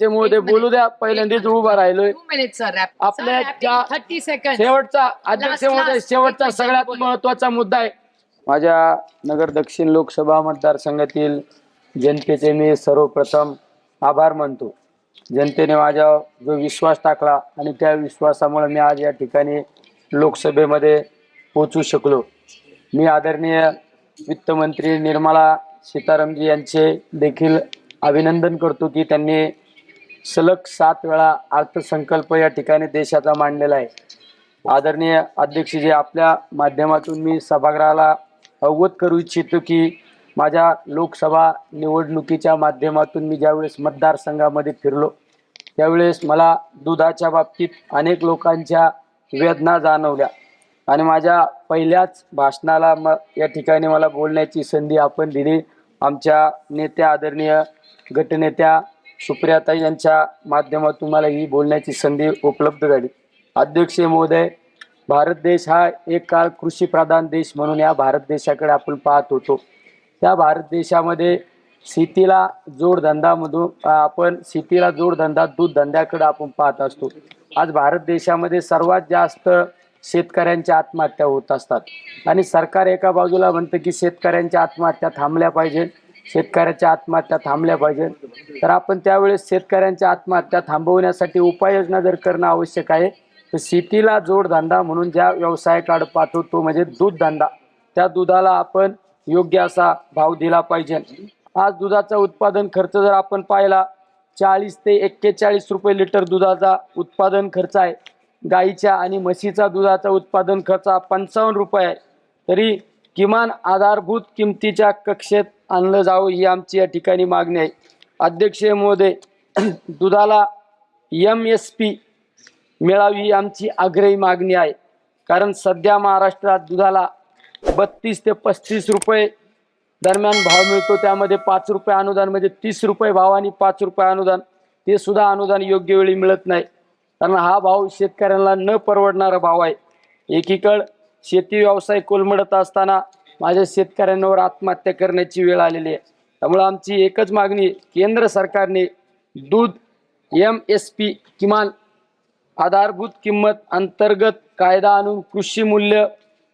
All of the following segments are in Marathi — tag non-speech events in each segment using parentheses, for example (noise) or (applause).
ते मोदे बोलू द्या पहिल्यांदाच उभा राहिलोय. आपल्या ज्या thirty seconds. शेवटचा अध्यक्ष महोदय. शेवटचा सगळ्यात. महत्त्वाचा मुद्दा आहे माझ्या नगर दक्षिण लोकसभा मतदारसंघातील जनतेचे मी सर्वप्रथम आभार मानतो जनतेने माझ्या जो विश्वास टाकला आणि त्या विश्वासामुळे मी आज या ठिकाणी लोकसभेमध्ये पोचू शकलो मी आदरणीय वित्तमंत्री निर्मला सीतारामजी यांचे देखील अभिनंदन करतो की त्यांनी सलग सात वेळा अर्थसंकल्प या ठिकाणी देशाचा मांडलेला आहे. आदरणीय अध्यक्षजी आपल्या माध्यमातून मी सभागृहाला अवगत करू इच्छितो की माझ्या लोकसभा निवडणुकीच्या माध्यमातून मी ज्यावेळेस मतदारसंघामध्ये फिरलो त्यावेळेस मला दुधाच्या बाबतीत अनेक लोकांच्या वेदना जाणवल्या आणि माझ्या पहिल्याच भाषणाला म या ठिकाणी मला बोलण्याची संधी आपण दिली. आमच्या नेत्या आदरणीय गटनेत्या सुप्रियाताई यांच्या माध्यमातून मला ही बोलण्याची संधी उपलब्ध झाली. अध्यक्ष महोदय भारत देश हा एक काळ कृषी प्रधान देश म्हणून या भारत देशाकडे आपण पाहत होतो. त्या भारत देशामध्ये शेतीला जोडधंदामधून आपण शेतीला जोडधंदा दूध धंद्याकडे आपण पाहत असतो. आज भारत देशामध्ये सर्वात जास्त शेतकऱ्यांच्या आत्महत्या होत असतात. आणि सरकार एका बाजूला म्हणतं की शेतकऱ्यांच्या आत्महत्या थांबल्या पाहिजे शेतकऱ्याच्या आत्महत्या थांबल्या पाहिजे तर आपण त्यावेळेस शेतकऱ्यांच्या आत्महत्या थांबवण्यासाठी उपाययोजना जर करणं आवश्यक आहे तर शेतीला जोडधंदा म्हणून ज्या व्यवसायाकडे पाहतो तो म्हणजे दूधधंदा त्या दुधाला आपण योग्य असा भाव दिला पाहिजे. आज दुधाचा उत्पादन खर्च जर आपण पाहिला चाळीस ते एक्केचाळीस रुपये लिटर दुधाचा उत्पादन खर्च आहे. गाईच्या आणि म्हशीचा दुधाचा उत्पादन खर्च पंचावन्न रुपये आहे. तरी किमान आधारभूत किमतीच्या कक्षेत आणलं जावं ही आमची या ठिकाणी मागणी आहे. अध्यक्ष महोदय (clears throat) दुधाला एम एस पी मिळावी ही आमची आग्रही मागणी आहे. कारण सध्या महाराष्ट्रात दुधाला बत्तीस ते पस्तीस रुपये दरम्यान भाव मिळतो. त्यामध्ये पाच रुपये अनुदान म्हणजे तीस रुपये भाव आणि पाच रुपये अनुदान. ते सुद्धा अनुदान योग्य वेळी मिळत नाही. कारण हा भाव शेतकऱ्यांना न परवडणारा भाव आहे. एकीकड शेती व्यवसाय कोलमडत असताना माझ्या शेतकऱ्यांवर आत्महत्या करण्याची वेळ आलेली आहे. त्यामुळे आमची एकच मागणी केंद्र सरकारने दूध एम एस पी किमान आधारभूत किंमत अंतर्गत कायदा आणून कृषी मूल्य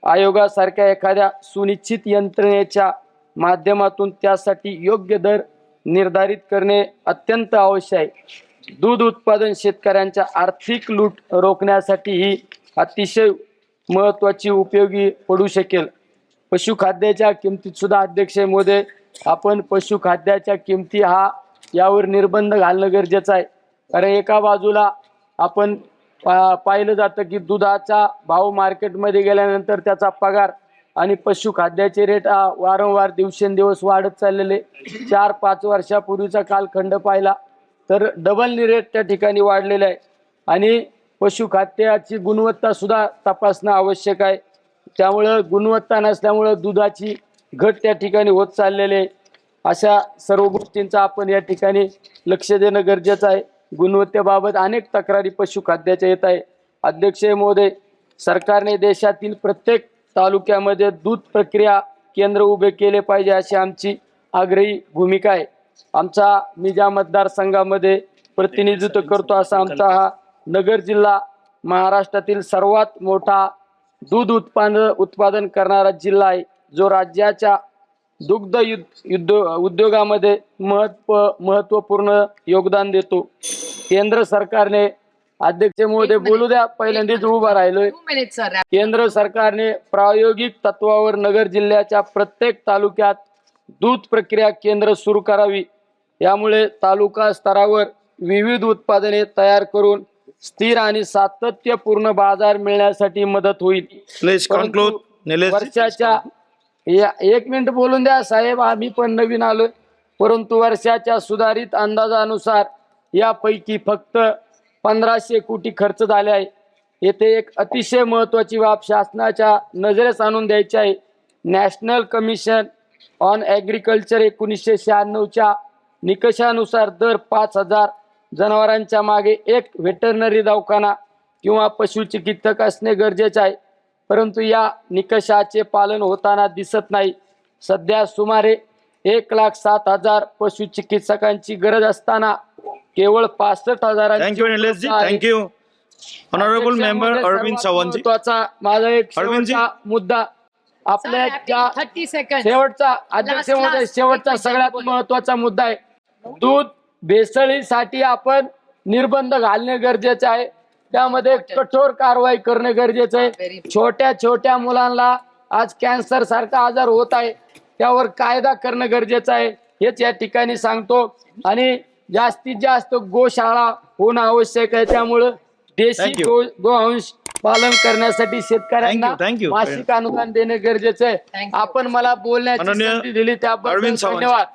आयोगासारख्या एखाद्या सुनिश्चित यंत्रणेच्या माध्यमातून त्यासाठी योग्य दर निर्धारित करणे अत्यंत आवश्यक आहे. दूध उत्पादन शेतकऱ्यांच्या आर्थिक लूट रोखण्यासाठी ही अतिशय महत्त्वाची उपयोगी पडू शकेल. पशुखाद्याच्या किमतीत सुद्धा अध्यक्ष आपण पशुखाद्याच्या किमती हा यावर निर्बंध घालणं गरजेचं आहे. कारण एका बाजूला आपण पा- पाहिलं जातं की दुधाचा भाव मार्केटमध्ये गेल्यानंतर त्याचा पगार आणि पशुखाद्याचे रेट वारंवार दिवसेंदिवस वाढत चाललेले. चार पाच वर्षापूर्वीचा कालखंड पाहिला तर डबल रेट त्या ठिकाणी वाढलेला आहे. आणि पशुखाद्याची गुणवत्ता सुद्धा तपासणं आवश्यक आहे. त्यामुळं गुणवत्ता नसल्यामुळं दुधाची घट त्या ठिकाणी होत चाललेली आहे. अशा सर्व गोष्टींचा आपण या ठिकाणी लक्ष देणं गरजेचं आहे. गुणवत्तेबाबत अनेक तक्रारी पशुखाद्याच्या येत आहे. अध्यक्ष महोदय सरकारने देशातील प्रत्येक तालुक्यामध्ये दूध प्रक्रिया केंद्र उभे केले पाहिजे अशी आमची आग्रही भूमिका आहे. आमचा मी ज्या मतदारसंघामध्ये प्रतिनिधित्व करतो असा आमचा हा नगर जिल्हा महाराष्ट्रातील सर्वात मोठा दूध उत्पादन उत्पादन करणारा जिल्हा आहे जो राज्याच्या दुग्ध युद्ध उद्योगामध्ये महत्त्व महत्त्वपूर्ण योगदान देतो. केंद्र सरकारने अध्यक्ष महोदय बोलू द्या पहिल्यांदाच उभा राहिलोय. केंद्र सरकारने प्रायोगिक तत्वावर नगर जिल्ह्याच्या प्रत्येक तालुक्यात दूध प्रक्रिया केंद्र सुरू करावी. यामुळे तालुका स्तरावर विविध उत्पादने तयार करून स्थिर आणि सातत्यपूर्ण बाजार मिळण्यासाठी मदत होईल. वर्षाच्या या एक मिनिट बोलून द्या साहेब आम्ही पण नवीन आलोय. परंतु वर्षाच्या सुधारित अंदाजानुसार यापैकी फक्त पंधराशे कोटी खर्च झाले आहे. येथे एक अतिशय महत्वाची बाब शासनाच्या नजरेस आणून द्यायची आहे. नॅशनल कमिशन ऑन ॲग्रिकल्चर एकोणीसशे शहाण्णवच्या निकषानुसार दर पाच हजार जनावरांच्या मागे एक व्हेटरनरी दवाखाना किंवा पशुचिकित्सक असणे गरजेचे आहे. परंतु या निकषाचे पालन होताना दिसत नाही. सध्या सुमारे एक लाख सात हजार पशुचिकित्सकांची गरज असताना केवळ पासष्ट हजारांची माझा एक मुद्दा. आपल्या शेवटचा अध्यक्ष. शेवटचा सगळ्यात महत्त्वाचा मुद्दा आहे. दूध भेसळीसाठी आपण निर्बंध घालणे गरजेचे आहे. त्यामध्ये कठोर कारवाई करणे गरजेचं आहे. छोट्या छोट्या मुलांना आज कॅन्सर सारखा आजार होत आहे. त्यावर कायदा करणं गरजेचं आहे. हेच या ठिकाणी सांगतो. आणि जास्तीत जास्त गोशाळा होणं आवश्यक आहे. त्यामुळं देशी. गो गोवंश पालन करण्यासाठी शेतकऱ्यांना. मासिक अनुदान देणे गरजेचं आहे. आपण मला बोलण्याची दिली. त्याबद्दल. धन्यवाद.